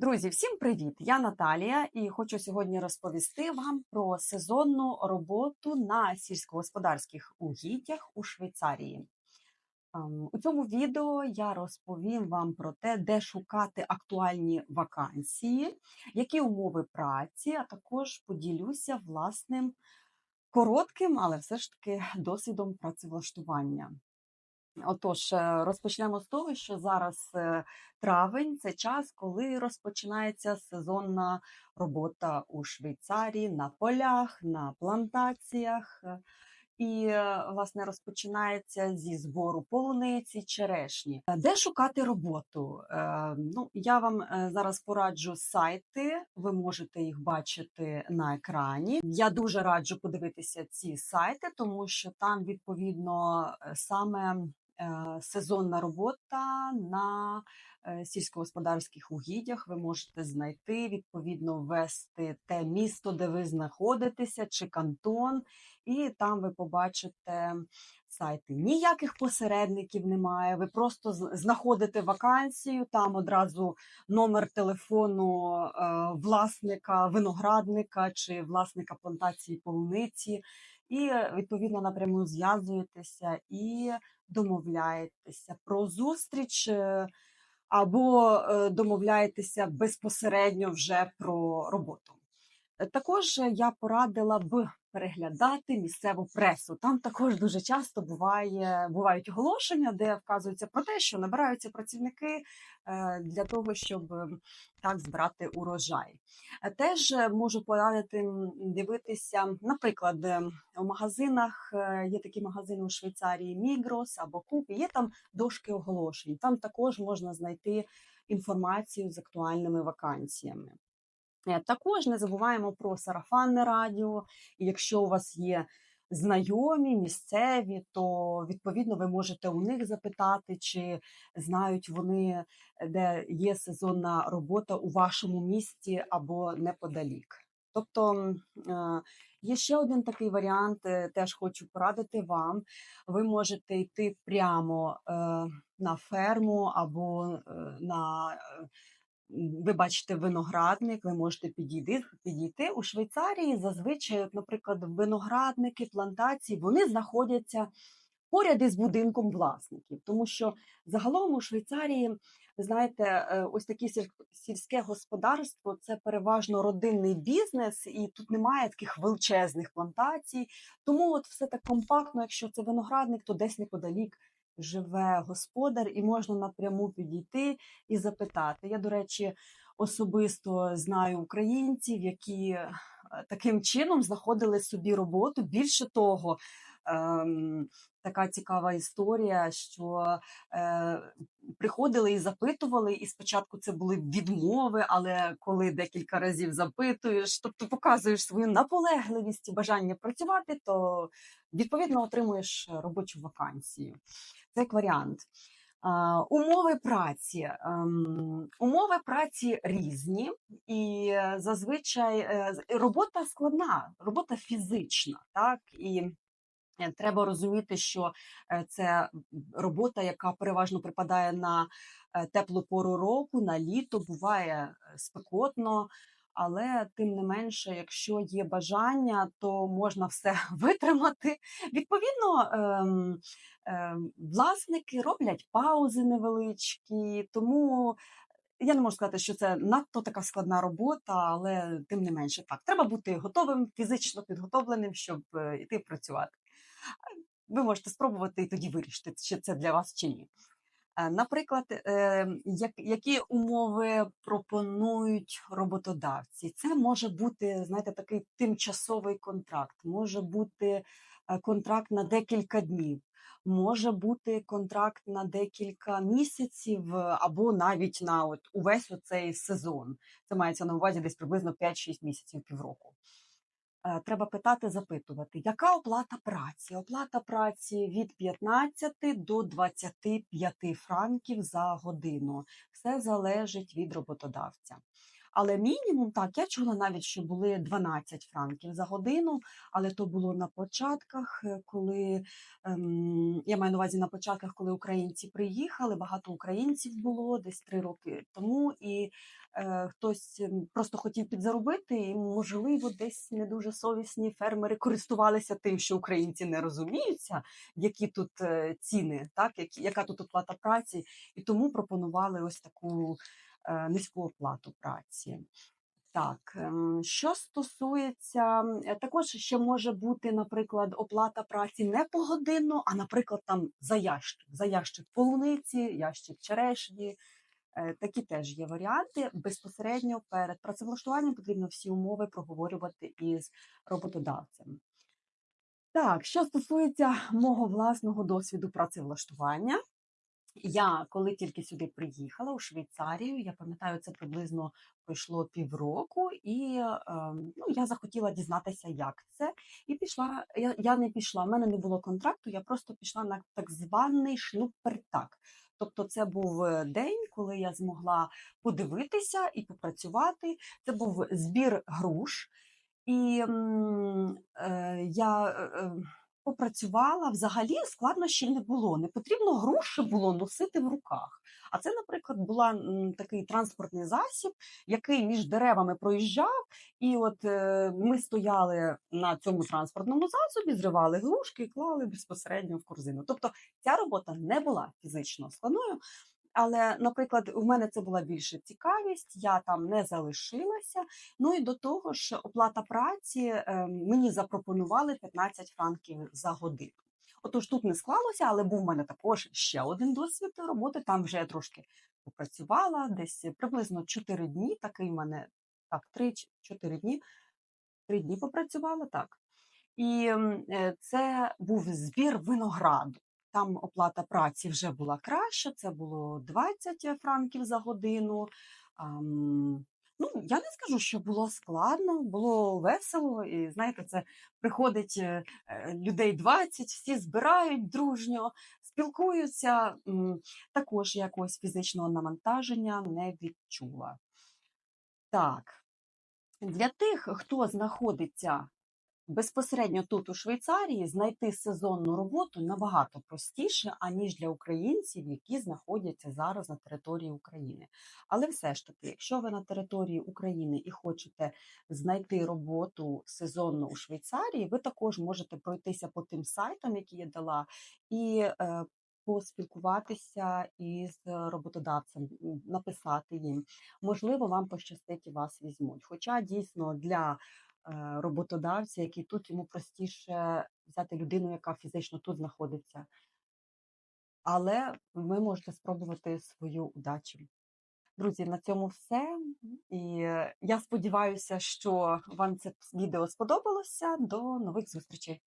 Друзі, всім привіт! Я Наталія і хочу сьогодні розповісти вам про сезонну роботу на сільськогосподарських угіддях у Швейцарії. Ем, У цьому відео я розповім вам про те, де шукати актуальні вакансії, які умови праці, а також поділюся власним коротким, але все ж таки досвідом працевлаштування. Отож, е, розпочнемо з того, що зараз е, травень це час, коли розпочинається сезонна робота у Швейцарії на полях, на плантаціях. І, е, власне, розпочинається зі збору полуниці, черешні. Де шукати роботу? Ну, я вам зараз пораджу сайти. Ви можете їх бачити на екрані. Я дуже раджу подивитися ці сайти, тому що там відповідно саме сезонна робота на е, сільськогосподарських угіддях. Ви можете знайти, відповідно, ввести те місто, де ви знаходитеся, чи кантон, і там ви побачите сайти. Ніяких посередників немає. Ви просто знаходите вакансію, там одразу номер телефону е, власника виноградника чи власника плантації полуниці, і е, відповідно напряму зв'язуєтеся і домовляєтеся про зустріч. е, Або е, домовляєтеся безпосередньо вже про роботу. Е, Також я порадила б переглядати місцеву пресу. Там також дуже часто буває, бувають оголошення, де вказується про те, що набираються працівники е, для того, щоб е, так збирати урожай. Е, Теж е, можу порадити дивитися, наприклад, е, у магазинах є такі магазини у Швейцарії Мігрос або Куп, є там дошки оголошень. Там також можна знайти інформацію з актуальними вакансіями. Е, Також не забуваємо про сарафанне радіо. І якщо у вас є знайомі місцеві, то відповідно ви можете у них запитати, чи знають вони, де є сезонна робота у вашому місті або неподалік. Тобто е, є ще один такий варіант, е, теж хочу порадити вам. Ви можете йти прямо на ферму або на ви бачите виноградник, ви можете підійти, підійти. У Швейцарії зазвичай, наприклад, виноградники, плантації, вони знаходяться поряд із будинком власників, тому що загалом у Швейцарії, ви знаєте, е, ось таке сіль- сільське господарство це переважно родинний бізнес, і тут немає таких величезних плантацій. Тому от все так компактно, якщо це виноградник, то десь неподалік живе господар, і можна напряму підійти і запитати. Я, до речі, особисто знаю українців, які е, таким чином знаходили собі роботу. Більше того, ем, така цікава історія, що е, приходили і запитували, і спочатку це були відмови, але коли декілька разів запитуєш, тобто показуєш свою наполегливість і бажання працювати, то відповідно отримуєш робочу вакансію. Це як варіант. Умови праці. Ем, Умови праці різні, і зазвичай е, робота складна, робота фізична, так і е, треба розуміти, що е, це робота, яка переважно припадає на теплу пору року, на літо, буває спекотно. Але тим не менше, якщо є бажання, то можна все витримати. Відповідно, ем, ем, власники роблять паузи невеличкі, тому я не можу сказати, що це надто така складна робота, але тим не менше так. Треба бути готовим, фізично підготовленим, щоб е, йти працювати. Ви можете спробувати і тоді вирішити, чи це для вас чи ні. Е, Наприклад, е, які умови пропонують роботодавці? Це може бути, знаєте, такий тимчасовий контракт, може бути е, контракт на декілька днів, може бути контракт на декілька місяців або навіть на от увесь оцей сезон. Це мається на увазі десь приблизно 5-6 місяців півроку. Е, Треба питати, запитувати, яка оплата праці? Оплата праці від 15 до 25 франків за годину. Все залежить від роботодавця. Але мінімум, так, я чула навіть, що були 12 франків за годину, але то було на початках, е, коли ем, я маю на увазі на початках, коли українці приїхали. Багато українців було десь три роки тому, і хтось ем, просто хотів підзаробити, і можливо, десь не дуже совісні фермери користувалися тим, що українці не розуміються, які тут е, ціни, так яка тут оплата праці, і тому пропонували ось таку е, низьку оплату праці. Так, ем, що стосується, е, також ще може бути, наприклад, оплата праці не погодинно, а, наприклад, там за ящик, за ящик полуниці, ящик черешні. Е, Такі теж є варіанти. Безпосередньо перед працевлаштуванням потрібно всі умови проговорювати із роботодавцем. Так, що стосується мого власного досвіду працевлаштування, я коли тільки сюди приїхала у Швейцарію, я пам'ятаю, це приблизно пройшло півроку, і ем, ну, я захотіла дізнатися, як це. І пішла. Я, я не пішла, в мене не було контракту, я просто пішла на так званий шлюппертак. Тобто, це був е, день, коли я змогла подивитися і попрацювати. Це був збір груш, і е, я е, е, попрацювала. Взагалі складнощів не було. Не потрібно гроші було носити в руках. А це, наприклад, була м, такий транспортний засіб, який між деревами проїжджав, і от е, ми стояли на цьому транспортному засобі, зривали грушки і клали безпосередньо в корзину. Тобто ця робота не була фізично складною. Але, наприклад, у мене це була більше цікавість, я там не залишилася. Ну і до того ж, оплата праці е, мені запропонували 15 франків за годину. Отож, тут не склалося, але був в мене також ще один досвід роботи. Там вже я трошки попрацювала, десь приблизно 4 дні. Такий в мене так, 3-4 дні. 3 дні попрацювала так. І е, це був збір винограду. Там оплата праці вже була краща, це було 20 франків за годину. Ам, ну, я не скажу, що було складно, було весело. І знаєте, це приходить е, е, людей 20, всі збирають дружньо, спілкуються. Також якогось фізичного навантаження не відчула. Так, для тих, хто знаходиться безпосередньо тут, у Швейцарії, знайти сезонну роботу набагато простіше, аніж для українців, які знаходяться зараз на території України. Але все ж таки, якщо ви на території України і хочете знайти роботу сезонну у Швейцарії, ви також можете пройтися по тим сайтам, які я дала, і е, поспілкуватися із роботодавцем, написати їм. Можливо, вам пощастить і вас візьмуть. Хоча дійсно для роботодавця, який тут йому простіше взяти людину, яка фізично тут знаходиться. Але ви можете спробувати свою удачу. Друзі, на цьому все. І е, я сподіваюся, що вам це відео сподобалося. До нових зустрічей.